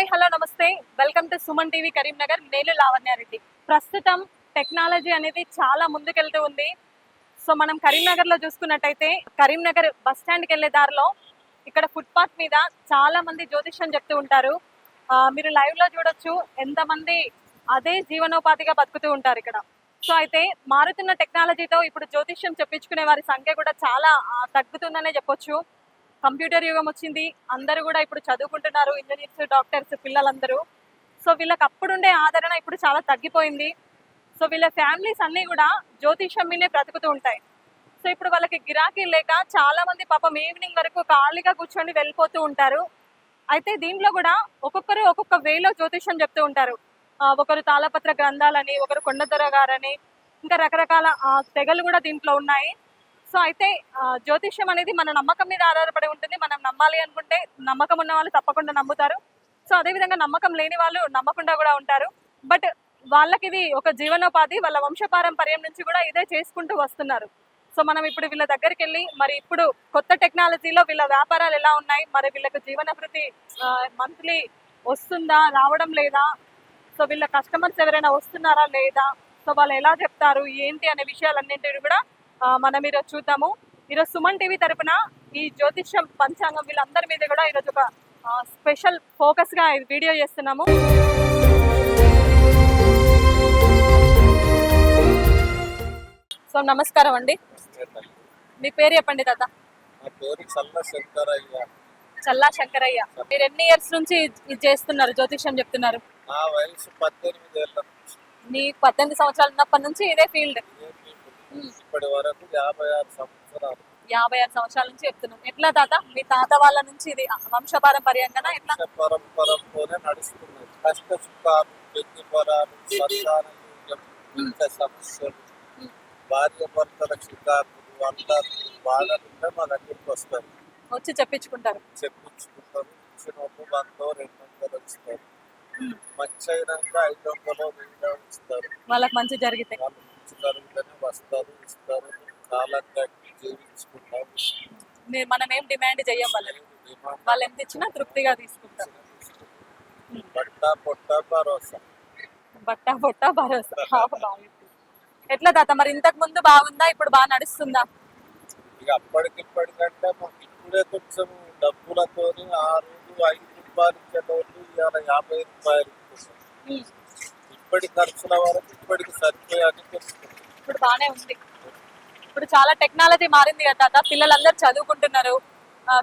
Hi hello నమస్తే. Welcome to Suman TV Karimnagar. నేను లావణ్యారెడ్డి ప్రస్తుతం టెక్నాలజీ అనేది చాలా ముందుకెళ్తూ ఉంది. సో మనం కరీంనగర్లో చూసుకున్నట్టయితే కరీంనగర్ బస్ స్టాండ్కి వెళ్ళే దారిలో ఇక్కడ ఫుట్పాత్ మీద చాలా మంది జ్యోతిష్యం చెప్తూ ఉంటారు. మీరు లైవ్లో చూడొచ్చు. ఎంతమంది అదే జీవనోపాధిగా బతుకుతూ ఉంటారు ఇక్కడ. సో అయితే మారుతున్న టెక్నాలజీతో ఇప్పుడు జ్యోతిష్యం చెప్పించుకునే వారి సంఖ్య కూడా చాలా తగ్గుతుందనే చెప్పొచ్చు. కంప్యూటర్ యుగం వచ్చింది. అందరూ కూడా ఇప్పుడు చదువుకుంటున్నారు. ఇంజనీర్స్ డాక్టర్స్ పిల్లలందరూ. సో వీళ్ళకి అప్పుడుండే ఆదరణ ఇప్పుడు చాలా తగ్గిపోయింది. సో వీళ్ళ ఫ్యామిలీస్ అన్నీ కూడా జ్యోతిషం మీదే బ్రతుకుతూ ఉంటాయి. సో ఇప్పుడు వాళ్ళకి గిరాకీ లేక చాలా మంది పాపం ఈవినింగ్ వరకు ఖాళీగా కూర్చొని వెళ్ళిపోతూ ఉంటారు. అయితే దీంట్లో కూడా ఒక్కొక్కరు ఒక్కొక్క వేలో జ్యోతిషం చెప్తూ ఉంటారు. ఒకరు తాళపత్ర గ్రంథాలని ఒకరు కొండదొర గారని ఇంకా రకరకాల తెగలు కూడా దీంట్లో ఉన్నాయి. సో అయితే జ్యోతిష్యం అనేది మన నమ్మకం మీద ఆధారపడి ఉంటుంది. మనం నమ్మాలి అనుకుంటే నమ్మకం ఉన్న వాళ్ళు తప్పకుండా నమ్ముతారు. సో అదేవిధంగా నమ్మకం లేని వాళ్ళు నమ్మకుండా కూడా ఉంటారు. బట్ వాళ్ళకి ఇది ఒక జీవనోపాధి వాళ్ళ వంశపారంపర్యం నుంచి కూడా ఇదే చేసుకుంటూ వస్తున్నారు. సో మనం ఇప్పుడు వీళ్ళ దగ్గరికి వెళ్ళి మరి ఇప్పుడు కొత్త టెక్నాలజీలో వీళ్ళ వ్యాపారాలు ఎలా ఉన్నాయి? మరి వీళ్ళకి జీవనభృతి మంత్లీ వస్తుందా? రావడం లేదా? సో వీళ్ళ కస్టమర్స్ ఎవరైనా వస్తున్నారా లేదా? సో వాళ్ళు ఎలా చెప్తారు? ఏంటి అనే విషయాలన్నింటినీ కూడా మనం ఈరోజు చూద్దాము. ఈరోజు సుమన్ టీవీ తరపున ఈ జ్యోతిష్యం పంచాంగం వీళ్ళందరి మీద కూడా ఈరోజు ఒక స్పెషల్ ఫోకస్గా ఈ వీడియో చేస్తున్నాము. సో నమస్కారం అండి. మీ పేరు చెప్పండి తాత. చల్ల శంకరయ్య. మీరు ఎన్ని ఇయర్స్ నుంచి ఇది- చేస్తున్నారు? జ్యోతిష్యం చెప్తున్నారు. నా వయసు పద్దెనిమిది సంవత్సరాలు ఉన్నప్పటి నుంచి ఇదే ఫీల్డ్. ఇప్పటి వరకు యాభై ఆరు సంవత్సరాలు. యాభై ఆరు సంవత్సరాల నుంచి చెప్తున్నాం ఎట్లా తాత? మీ తాత వాళ్ళ నుంచి ఇది వంశపారంపర్యంగా ఎట్లా? వంశ పరంపరతోనే నడుస్తున్నది కష్ట సుఖాలు వరాలు సంతాన సమస్యలు. భార్య భర్తల చికాకులు అందరూ బాధలుంటే మా దగ్గరికి వస్తారు వచ్చి చెప్పించుకుంటారు. చెప్పించుకుంటారు. ఇచ్చిన ఒక వందో రెండు వందలు ఇస్తారు. ఉమ్. మంచి అయినాక ఐదు వందలు వెయ్యి ఇస్తారు. వాళ్ళకి మంచి జరిగితే. మంచి జరుగుతూనే వస్తారు ఇస్తారు కాలం గట్టి జీవించుకుంటారు. మీరు మనం ఏం డిమాండ్ చెయ్యం వాళ్ళని డిమాండ్ వాళ్ళు ఎంత ఇచ్చినా తృప్తిగా తీసుకుంటారు. బట్ట పొట్ట భరోసా. బట్ట బొట్ట భరోసా. ఎట్లా తాత మరి ఇంతకు ముందు బాగుందా ఇప్పుడు బాగా నడుస్తుందా? ఇక అప్పటికిప్పటికంటే మాకు ఇప్పుడే కొంచెం డబ్బులతోని ఆ రోజు ఐదు రూపాయలు ఇచ్చేటోళ్ళు ఇవాళ యాభై రూపాయలు. ఇప్పటి ఖర్చుల వరకు ఇప్పటికి సరిపోయాని తెలుస్తుంది ఇప్పుడు బాగానే ఉంది. ఇప్పుడు చాలా టెక్నాలజీ మారింది కదా తాత పిల్లలందరూ చదువుకుంటున్నారు.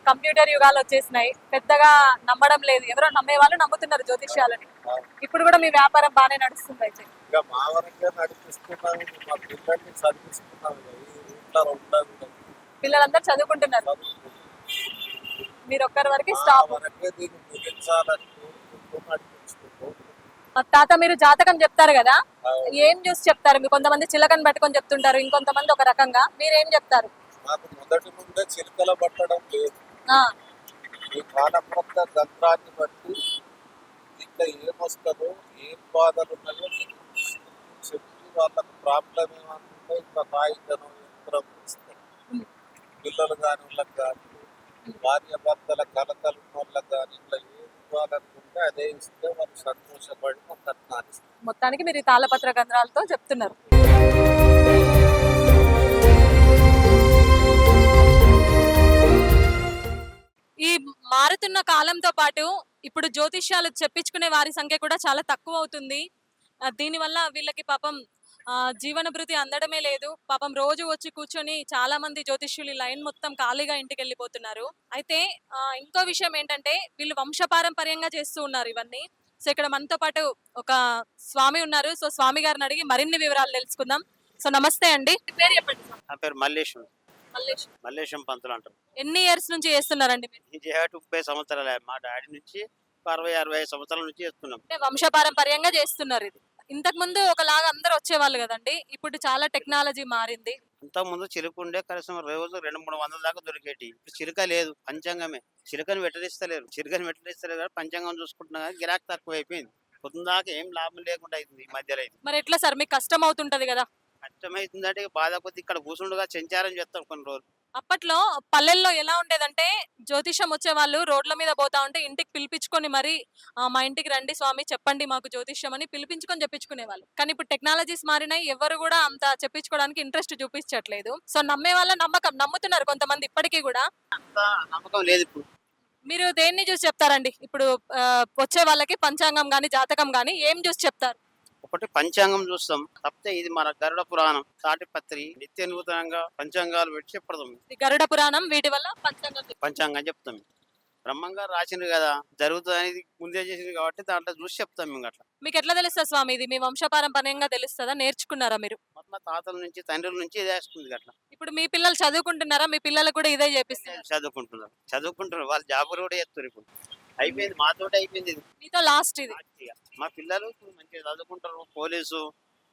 కంప్యూటర్ యుగాలు వచ్చేసినాయి. పెద్దగా నమ్మడం లేదు. ఎవరో నమ్మే వాళ్ళు నమ్ముతున్నారు జ్యోతిష్యాలని. ఇప్పుడు కూడా మీ వ్యాపారం బాగానే నడుస్తుంది అయితే. ఇక మా వరకే నడిపిస్తున్నాము మా పిల్లల్ని చదివిస్తున్నాము ఈ రూట్లో ఉండదు. పిల్లలందరూ చదువుకుంటున్నారు. మీరు ఒక్కరి వరకు స్టాప్ వరకే దీన్ని ముగించాలని కోరుకుంటూ నడిపించుకుంటూ తాత మీరు జాతకం చెప్తారు కదా? ఏం చూసి చెప్తారు? మీరు కొంతమంది చిలకని పట్టుకొని చెప్తుంటారు ఇంకొంతమంది ఒక రకంగా. మీరేం చెప్తారు? మాకు మొదటి చిలుకల పట్టడం లేదు. ఆ, ఈ కాలక్రమ తంత్రాన్ని బట్టి ఇంకా ఏమొస్తుందో ఏం బాధలు ఉన్నాయో మీకు చెప్పి వాళ్ళకి ప్రాబ్లం ఏమనుకుంటే ఇంకా కాగితం యంత్రం ఇస్తారు ఉమ్. పిల్లలు కాని వాళ్ళకి కానీ భార్య భర్తల ఉన్న వాళ్ళకి కానీ ఇట్లా ఏం ఇవ్వాలనుకుంటే అదే ఇస్తే వాళ్ళు సంతోషపడి కట్నాలు ఇస్తారు మొత్తానికి మీరు ఈ తాళపత్ర గంధ్రాలతో చెప్తున్నారు. ఈ మారుతున్న కాలంతో పాటు ఇప్పుడు జ్యోతిష్యాలు చెప్పించుకునే వారి సంఖ్య కూడా చాలా తక్కువ అవుతుంది. దీనివల్ల వీళ్ళకి పాపం ఆ, జీవన భృతి అందడమే లేదు. పాపం రోజు వచ్చి కూర్చొని చాలా మంది జ్యోతిష్యులు లైన్ మొత్తం ఖాళీగా ఇంటికి వెళ్ళిపోతున్నారు అయితే ఇంకో విషయం ఏంటంటే వీళ్ళు వంశపారంపర్యంగా చేస్తూ ఉన్నారు ఇవన్నీ. సో ఇక్కడ మనతో పాటు ఒక స్వామి ఉన్నారు. సో స్వామి గారిని అడిగి మరిన్ని వివరాలు తెలుసుకుందాం. సో నమస్తే అండి. పేరు చెప్పండి. నా పేరు మల్లేశం. మల్లేశం. పంతులు అంటారు. ఎన్ని ఇయర్స్ నుంచి చేస్తున్నారండి ముప్పై సంవత్సరాలే. మా డాడీ నుంచి అరవై అరవై సంవత్సరాల నుంచి చేస్తున్నాం. వంశపారంపర్యంగా చేస్తున్నారు ఇది. ఇంతకు ముందు ఒకలాగా అందరూ వచ్చేవాళ్ళు కదండి. ఇప్పుడు చాలా టెక్నాలజీ మారింది. అంతకు ముందు చిలుక ఉండే కనీసం రోజు రెండు మూడు వందల దాకా దొరికేటి ఇప్పుడు చిలుక లేదు పంచాంగమే. చిలుకని వెట్టరిస్తలేరు చిలుకని వెట్టరిస్తలేరు కానీ పంచాంగం చూసుకుంటున్నా కానీ గిరాక్ తక్కువ అయిపోయింది పొద్దున దాకా ఏం లాభం లేకుండా అవుతుంది ఈ మధ్యలో అయితే. మరి ఎట్లా సార్? మీకు కష్టం అవుతుంటది కదా కష్టమవుతుందంటే బాధ కొద్ది ఇక్కడ కూర్చుండగా చెంచారం చేస్తాం కొన్ని రోజులు. అప్పట్లో పల్లెల్లో ఎలా ఉండేదంటే జ్యోతిషం వచ్చే వాళ్ళు రోడ్ల మీద పోతా ఉంటే ఇంటికి పిలిపించుకొని మరి "ఆ, మా ఇంటికి రండి స్వామి చెప్పండి మాకు జ్యోతిష్యం అని పిలిపించుకొని చెప్పించుకునేవాళ్ళు. కానీ ఇప్పుడు టెక్నాలజీస్ మారినాయి ఎవరు కూడా అంత చెప్పించుకోవడానికి ఇంట్రెస్ట్ చూపించట్లేదు. సో నమ్మే వాళ్ళ నమ్మకం నమ్ముతున్నారు కొంతమంది ఇప్పటికీ కూడా. నమ్మకం లేదు ఇప్పుడు. మీరు దేన్ని చూసి చెప్తారండి? ఇప్పుడు వచ్చే వాళ్ళకి పంచాంగం గాని జాతకం గాని ఏం చూసి చెప్తారు? ఒకటి పంచాంగం చూస్తాం. తప్పితే ఇది మన గరుడ పురాణం. తాటిపత్రి నిత్య నూతనంగా పంచాంగాలు పెట్టి చెప్పడం గరుడ పురాణం వీటి వల్ల పంచాంగం. పంచాంగం చెప్తాం బ్రహ్మంగా రాసింది కదా జరుగుతుంది అనేది ముందే చేసింది కాబట్టి దాంట్లో చూసి చెప్తాం మేము అట్లా. మీకు ఎట్లా తెలుస్తుంది స్వామి? ఇది మీ వంశపారంపర్యంగా తెలుస్తుందా? నేర్చుకున్నారా మీరు? మొత్తం తాతల నుంచి తండ్రుల నుంచి ఇదే వస్తుంది అట్లా. ఇప్పుడు మీ పిల్లలు చదువుకుంటున్నారా? మీ పిల్లలకు కూడా ఇదే చేపిస్తున్నారు. చదువుకుంటున్నారు. చదువుకుంటున్నారు. వాళ్ళు జాబులు కూడా చేస్తారు ఇప్పుడు. అయిపోయింది మాతోటి అయిపోయింది ఇది. మీతో లాస్ట్ ఇది. మా పిల్లలు ఇప్పుడు మంచిగా చదువుకుంటారు పోలీసు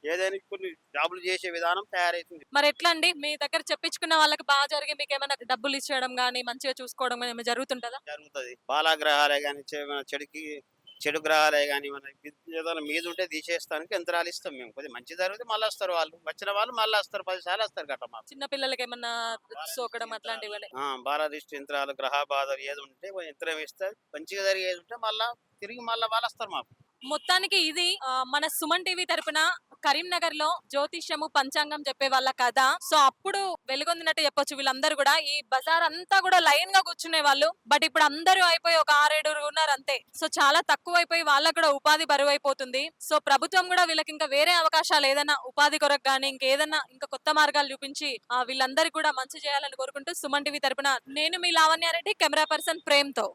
ఏదైనా కొన్ని జాబులు చేసే విధానం తయారైతుంది. మరి ఎట్లా అండి మీ దగ్గర చెప్పించుకున్న వాళ్ళకి బాగా జరిగి మీకు ఏమైనా డబ్బులు ఇచ్చేయడం కానీ మంచిగా చూసుకోవడం కానీ ఏమైనా జరుగుతుంటుందా? జరుగుతుంది. బాలాగ్రహాలే కానీ చెడుకి చెడు గ్రహాలే కానీ మన ఏదైనా మీద ఉంటే తీసేస్తానికి యంత్రాలు ఇస్తాం మేము. కొద్దిగా మంచి జరిగితే మళ్ళీ వస్తారు వాళ్ళు. వచ్చిన వాళ్ళు మళ్ళీ వస్తారు. పది సార్లు వస్తారు గట్ట మాకు. చిన్న పిల్లలకి ఏమన్నా సోకడం అట్లాంటివి ఆ, బాలరిష్ట యంత్రాలు గ్రహ బాధలు ఏది ఉంటే యంత్రం ఇస్తే మంచిగా జరిగేది ఉంటే మళ్ళా తిరిగి మళ్ళీ వాళ్ళు వస్తారు మాకు. మొత్తానికి ఇది మన సుమన్ టీవీ తరపున కరీంనగర్లో జ్యోతిష్యము పంచాంగం చెప్పే వాళ్ళ కథ. సో అప్పుడు వెలుగొందినట్టు చెప్పొచ్చు వీళ్ళందరూ కూడా. ఈ బజార్ అంతా కూడా లైన్గా కూర్చునే వాళ్ళు. బట్ ఇప్పుడు అందరూ అయిపోయి ఒక ఆరేడుగురు ఉన్నారు అంతే. సో చాలా తక్కువ అయిపోయి వాళ్ళకు కూడా ఉపాధి బరువు అయిపోతుంది సో ప్రభుత్వం కూడా వీళ్ళకి ఇంకా వేరే అవకాశాలు ఏదైనా ఉపాధి కొరకు కానీ ఇంకేదైనా ఇంకా కొత్త మార్గాలు చూపించి వీళ్ళందరికీ కూడా మంచి చేయాలని కోరుకుంటూ సుమన్ టీవీ తరపున నేను మీ లావణ్యారెడ్డి కెమెరా పర్సన్ ప్రేమ్తో